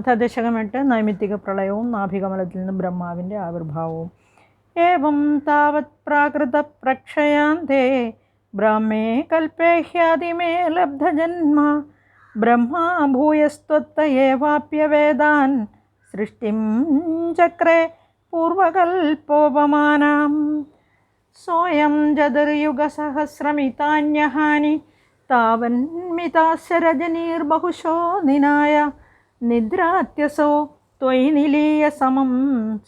അഥദശകം നൈമിത്തിക പ്രളയവും നാഭികമലത്തിൽ നിന്നും ബ്രഹ്മാവിന്റെ ആവിർഭാവവും. ഏവം താവത് പ്രാകൃത പ്രക്ഷയാന്തേ ബ്രഹ്മേ കൽപ്പേഹ്യാതിമേ ലബ്ധജന്മ. ബ്രഹ്മാ ഭൂയസ്ത്വത്തയേവാപ്യവേദാൻ സൃഷ്ടിം ചക്രേ പൂർവകൽപ്പോപമാനാം. സ്വയം ജതിർയുഗസഹസ്രമിതാന്യഹാനി താവന്മിതാശരജനീർബഹുശോ നിനായ निद्रात्यसो त्वयि निलीय समं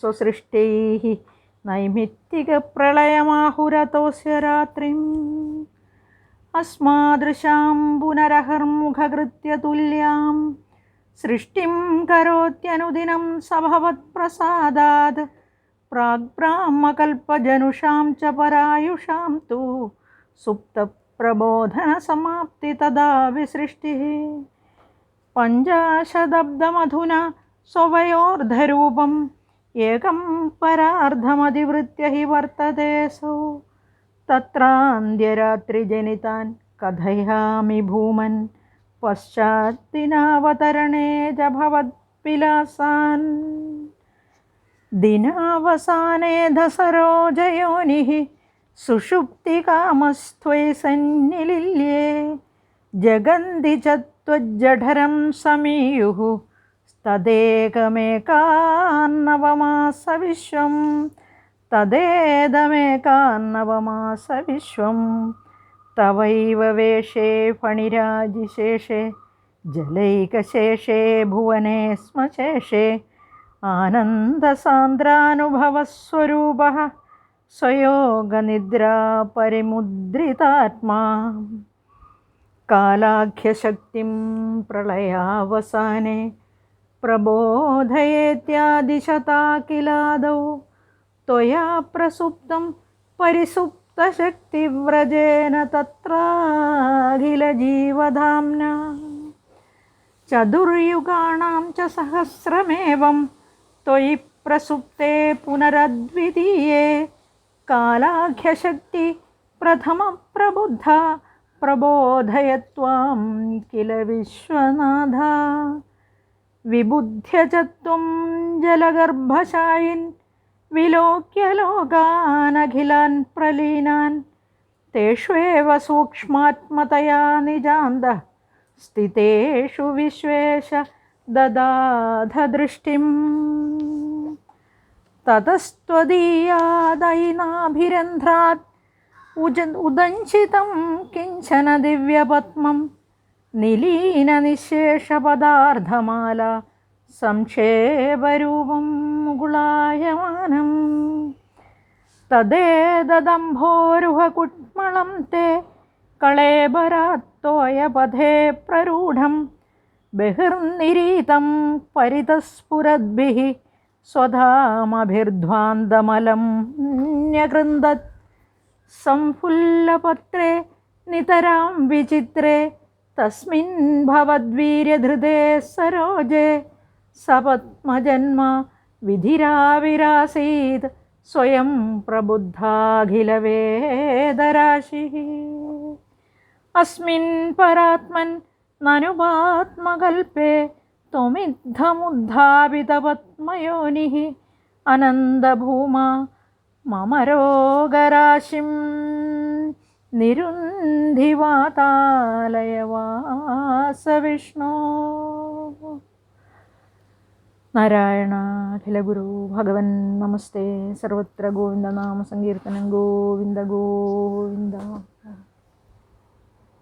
स्वसृष्टैः नैमित्तिकप्रलयमाहुरतोऽस्य रात्रिम् अस्मादृशां पुनरहर्मुखकृत्य तुल्यां सृष्टिं करोत्यनुदिनं सभवत्प्रसादात्। प्राग्ब्राह्मकल्पजनुषां च परायुषां तु सुप्तप्रबोधनसमाप्ति तदा विसृष्टिः। पञ्चाशदब्दमधुना स्ववयोर्धरूपम् एकं परार्धमधिवृत्य हि वर्ततेऽसौ तत्रान्त्यरात्रिजनितान् कथयामि भूमन्। पश्चाद्दिनावतरणे च भवद्विलासान्। दिनावसाने धसरोजयोनिः सुषुप्तिकामस्त्वयि सन्निलिल्ये। जगन्ति च त्वज्जठरं समीयुः तदेकमेकान्नवमास विश्वं तदेदमेकान्नवमास विश्वं तवैव वेषे फणिराजिशेषे जलैकशेषे भुवने स्म शेषे आनन्दसान्द्रानुभवस्वरूपः स्वयोगनिद्रा परिमुद्रितात्मा कालाख्यशक्तिं प्रलयावसाने प्रबोधयेत्यादिशता किलादौ त्वया प्रसुप्तं परिसुप्तशक्तिव्रजेन तत्राखिलजीवधाम्ना चतुर्युगाणां च सहस्रमेवं त्वयि प्रसुप्ते पुनरद्वितीये कालाख्यशक्ति प्रथमप्रबुद्धा प्रबोधय त्वां किल विश्वनाथा। विबुध्य च त्वं जलगर्भशायिन्, विलोक्य लोकानखिलान् प्रलीनान् तेष्वेव सूक्ष्मात्मतया निजान्दः स्थितेषु विश्वेश ददाधदृष्टिम्। ततस्त्वदीयादयिनाभिरन्ध्रात् उज उदञ्चितं किञ्चन दिव्यपद्मं निलीननिःशेषपदार्धमाला संक्षेपरूपं मुकुलायमानम् तदेदम्भोरुहकुट्मलं ते कळेबरात्तोयपथे प्ररूढं बहिर्निरीतं परितस्फुरद्भिः स्वधामभिर्ध्वान्दमलं न्यगृन्दत् संफुल्लपत्रे नितरां विचित्रे तस्मिन् सरोजे। सपद्मजन्म विधिराविरासीत् स्वयं प्रबुद्धाखिलवेदराशिः। अस्मिन् परात्मन् ननुपात्मकल्पे त्वमिद्धमुद्धापितपद्मयोनिः अनन्दभूमा മമരോഗരാശിം നിരുന്ധിവാതാലയവാസ വിഷ്ണു നാരായണാഖിലഗുരു ഭഗവൻ നമസ്തേ. സർവത്ര ഗോവിന്ദ നാമ സങ്കീർത്തനം ഗോവിന്ദ ഗോവിന്ദ.